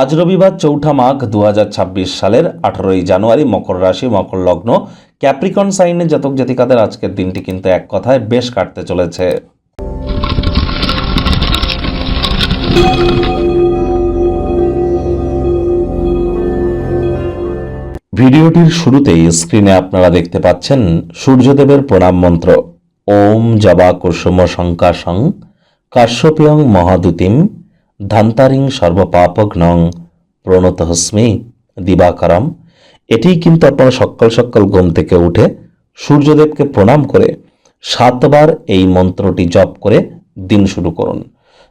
আজ রবিবার চৌঠা মাঘ দু হাজার ছাব্বিশ সালের আঠারোই জানুয়ারি মকর রাশি, মকর লগ্ন। ক্যাপ্রিকন সাইনের জাতক জাতিকাদের আজকের দিনটি কিন্তু এক কথায় বেশ কাটতে চলেছে। ভিডিওটির শুরুতেই স্ক্রিনে আপনারা দেখতে পাচ্ছেন সূর্যদেবের প্রণাম মন্ত্র। ওম জবা কুসুম শঙ্কাশং কাশ্যপিয়ং মহাদুতিম। ধান্তারিং সর্বপাপগ্নং প্রণত হস্মি দিবাকরম। এটিই কিন্তু আপনারা সকাল সকাল ঘুম থেকে উঠে সূর্যদেবকে প্রণাম করে সাতবার এই মন্ত্রটি জপ করে দিন শুরু করুন।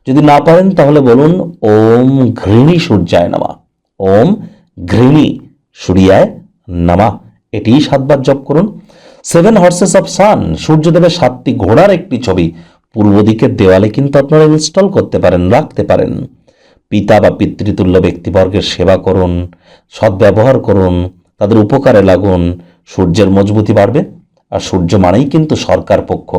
যদি না পারেন তাহলে বলুন, ওম ঘৃণী সূর্যায় নামা। ওম ঘৃণী সূর্যায় নামা। এটিই সাতবার জপ করুন। সেভেন হর্সেস অফ সান, সূর্যদেবের সাতটি ঘোড়ার একটি ছবি পূর্ব দিকের দেওয়ালে কিন্তু আপনারা ইনস্টল করতে পারেন, রাখতে পারেন। পিতা বা পিতৃতুল্য ব্যক্তিবর্গের সেবা করুন, সদ্ব্যবহার করুন, তাদের উপকারে লাগুন, সূর্যের মজবুতি বাড়বে। আর সূর্য মানেই কিন্তু সরকার পক্ষ।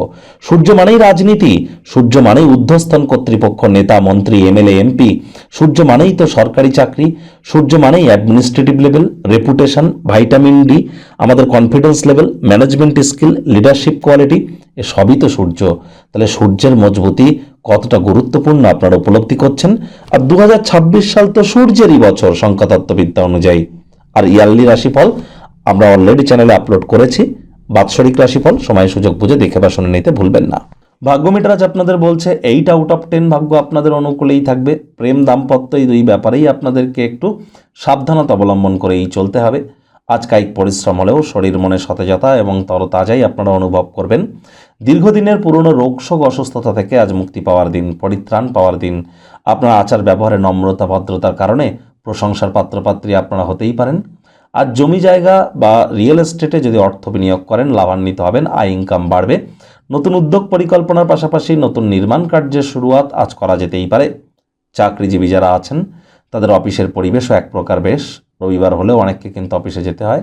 সূর্য মানেই রাজনীতি, সূর্য মানেই ঊর্ধ্বস্থান কর্তৃপক্ষ, নেতা, মন্ত্রী, এমএলএ, এমপি। সূর্য মানেই তো সরকারি চাকরি, সূর্য মানেই administrative level reputation vitamin D আমাদের confidence level management skill leadership quality এ সবই তো সূর্য। তাহলে সূর্যের মজবুতি কতটা গুরুত্বপূর্ণ আপনারা উপলব্ধি করছেন? আর দু হাজার ছাব্বিশ সাল তো সূর্যেরই বছর সংখ্যাতত্ত্ববিদ্যা অনুযায়ী। আর ইয়ারলি রাশিফল আমরা অলরেডি চ্যানেলে আপলোড করেছি। বাৎসরিক রাশিফল, সময় সুযোগ বুঝে দেখে বা শুনে নিতে ভুলবেন না। ভাগ্য মিটার আজ আপনাদের বলছে এইট আউট অফ টেন ভাগ্য আপনাদের অনুকূলেই থাকবে। প্রেম দাম্পত্য এই দুই ব্যাপারেই আপনাদেরকে একটু সাবধানতা অবলম্বন করেই চলতে হবে। আজ কায়িক পরিশ্রম হলেও শরীর, মনে সতেজতা এবং তরতাজাই আপনারা অনুভব করবেন। দীর্ঘদিনের পুরনো রোগশোক অসুস্থতা থেকে আজ মুক্তি পাওয়ার দিন, পরিত্রাণ পাওয়ার দিন। আপনার আচার ব্যবহারে নম্রতা, ভদ্রতার কারণে প্রশংসার পাত্রপাত্রী আপনারা হতেই পারেন। আর জমি জায়গা বা রিয়েল এস্টেটে যদি অর্থ বিনিয়োগ করেন, লাভান্বিত হবেন, আয়, ইনকাম বাড়বে। নতুন উদ্যোগ পরিকল্পনার পাশাপাশি নতুন নির্মাণ কার্যের শুরুয়াত আজ করা যেতেই পারে। চাকরিজীবী যারা আছেন, তাদের অফিসের পরিবেশও এক প্রকার বেশ। রবিবার হলেও অনেককে কিন্তু অফিসে যেতে হয়।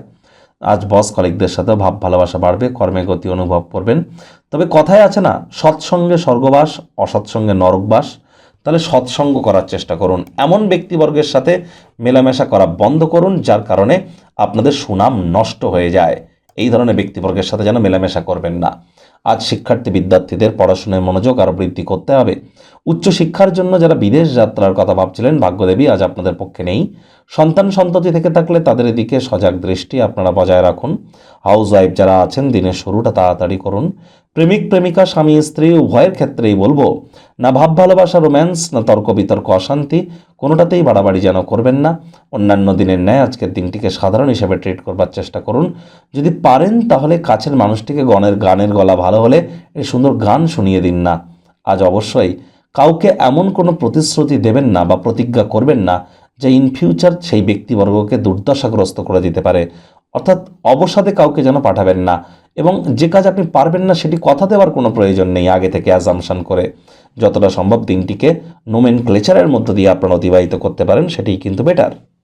আজ বস কলিগদের সাথেও ভাব ভালোবাসা বাড়বে, কর্মে গতি অনুভব করবেন। তবে কথায় আছে না, সৎসঙ্গে স্বর্গবাস, অসৎসঙ্গে নরকবাস। তাহলে সৎসঙ্গ করার চেষ্টা করুন। এমন ব্যক্তিবর্গের সাথে মেলামেশা করা বন্ধ করুন, যার কারণে আপনাদের সুনাম নষ্ট হয়ে যায়। এই ধরনের ব্যক্তিবর্গের সাথে যেন মেলামেশা করবেন না। আজ শিক্ষার্থী বিদ্যার্থীদের পড়াশোনায় মনোযোগ আরও বৃদ্ধি করতে হবে। উচ্চশিক্ষার জন্য যারা বিদেশ যাত্রার কথা ভাবছিলেন, ভাগ্যদেবী, আজ আপনাদের পক্ষে নেই। সন্তান সন্ততি থেকে থাকলে তাদের দিকে সজাগ দৃষ্টি আপনারা বজায় রাখুন। হাউস ওয়াইফ যারা আছেন, দিনের শুরুটা তাড়াতাড়ি করুন। প্রেমিক, প্রেমিকা, স্বামী, স্ত্রী, উভয়ের ক্ষেত্রেই বলব, না ভাব ভালোবাসা, রোম্যান্স, না তর্ক, বিতর্ক, অশান্তি, কোনোটাতেই বাড়াবাড়ি যেন করবেন না। অন্যান্য দিনের ন্যায় আজকের দিনটিকে সাধারণ হিসেবে ট্রিট করবার চেষ্টা করুন। যদি পারেন, তাহলে কাছের মানুষটিকে গণের, গানের গলা ভালো হলে এই সুন্দর গান শুনিয়ে দিন না। আজ অবশ্যই কাউকে এমন কোনো প্রতিশ্রুতি দেবেন না বা প্রতিজ্ঞা করবেন না যে ইন ফিউচার সেই ব্যক্তিবর্গকে দুর্দশাগ্রস্ত করে দিতে পারে। অর্থাৎ অবসাদে কাউকে যেন পাঠাবেন না। এবং যে কাজ আপনি পারবেন না, সেটি কথা দেওয়ার কোনো প্রয়োজন নেই আগে থেকে অ্যাজামশান করে। যতটা সম্ভব দিনটিকে নোমেন ক্লেচারের মধ্য দিয়ে আপনারা অতিবাহিত করতে পারেন সেটি কিন্তু বেটার